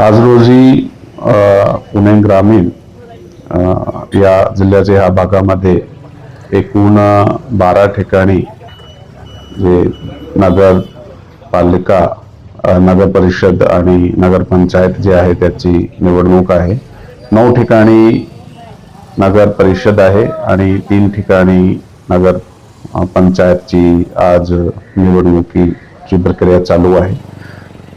आज रोजी पुणे ग्रामीण या जिल्ह्याच्या ह्या भागामध्ये एकूण बारा ठिकाणी जे नगर पालिका नगर परिषद आणि नगरपंचायत जे आहे त्याची निवडणूक आहे. नऊ ठिकाणी नगर परिषद आहे आणि तीन ठिकाणी नगर पंचायतची आज निवडणुकीची प्रक्रिया चालू आहे.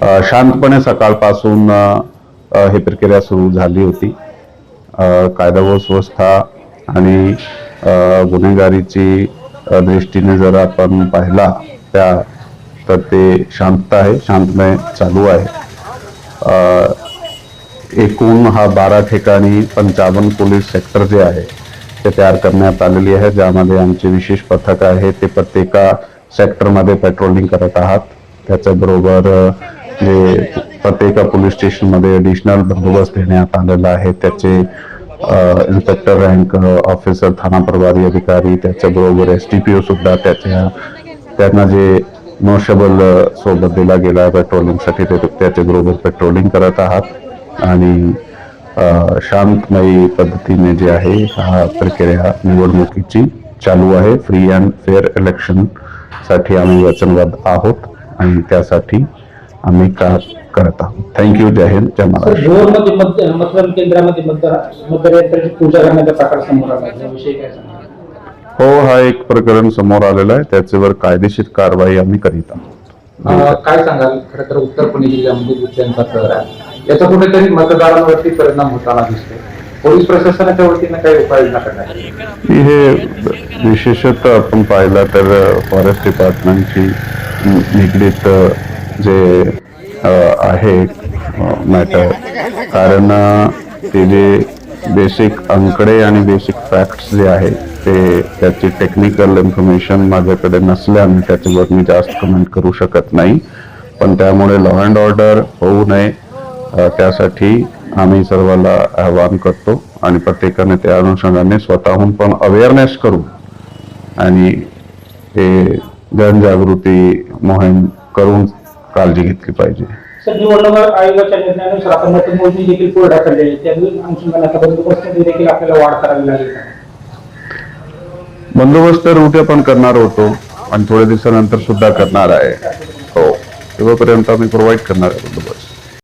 शांतपणे सकाळपासून हे ही प्रक्रिया सुरू झाली होती. कायदा व सुव्यवस्था आणि गुन्हेगारीची दृष्टीने जर आपण पाहिला त्या तर ते शांतता आहे शांतमय चालू आहे. एकूण हा बारा ठिकाणी पंचावन्न पोलीस सेक्टर जे आहे ते तयार करण्यात आलेली आहे ज्यामध्ये आमचे विशेष पथक आहे ते प्रत्येका सेक्टरमध्ये पेट्रोलिंग करत आहात. त्याच्याबरोबर जे प्रत्येक पोलीस स्टेशनमध्ये ॲडिशनल बंदोबस्त देण्यात आलेला आहे. त्याचे इन्स्पेक्टर रँक ऑफिसर थाना प्रभारी अधिकारी त्याच्याबरोबर एस टी पी ओ सुद्धा त्याच्या त्यांना जे नोशेबल सोबत दिला गेला आहे पेट्रोलिंगसाठी ते त्याच्याबरोबर पेट्रोलिंग करत आहात. आणि शांतमयी पद्धतीने जे आहे हा प्रक्रिया निवडणुकीची चालू आहे. फ्री अँड फेअर इलेक्शनसाठी आम्ही वचनबद्ध आहोत. आणि त्यासाठी आम्ही का करत आहोत. थँक्यू जय हिंद जय महाराष्ट्र भोरमध्ये मत मतदान केंद्रामध्ये मतदार मतदारांची पूजा करण्याचा प्रकार समोर आला याविषयी काय सांगा हो हा एक प्रकरण समोर आलेलं आहे. त्याच्यावर कायदेशीर कारवाई आम्ही करीत आहोत. काय सांगाल? खरं तर उत्तर पुणे जिल्ह्यामध्ये शहर आहे. याचा कुठेतरी मतदारांवरती परिणाम होताना दिसतो पोलीस प्रशासनाच्या वतीने काही उपाययोजना करण्यात आली? की हे विशेषतः आपण पाहिलं तर फॉरेस्ट डिपार्टमेंटची निगडीत जे आहे मॅटर कारण ते जे बेसिक अंकडे आणि बेसिक फॅक्ट्स जे आहे ते त्याची टेक्निकल इन्फॉर्मेशन माझ्याकडे नसल्याने त्याच्यावर मी जास्त कमेंट करू शकत नाही. पण त्यामुळे लॉ अँड ऑर्डर होऊ नये. त्यासाठी आम्ही सर्वांना आवाहन करतो आणि प्रत्येकाने त्या अनुषंगाने स्वतःहून पण अवेअरनेस करू. आणि हे जनजागृती मोहीम करून काळजी घेतली पाहिजे. सर निवडणूक आयोगाच्या निर्णयानुसार आपण मतमोजणी देखील पुढे ढकलली आहे त्या अनुषंगाने आता बंदोबस्तामध्ये देखील आपल्याला वाढ करावी लागेल. का? बंदोबस्त उद्या पण करणार होतो आणि थोड्या दिवसानंतर सुद्धा करणार आहे. हो तेव्हापर्यंत आम्ही प्रोव्हाइड करणार आहे बंदोबस्त.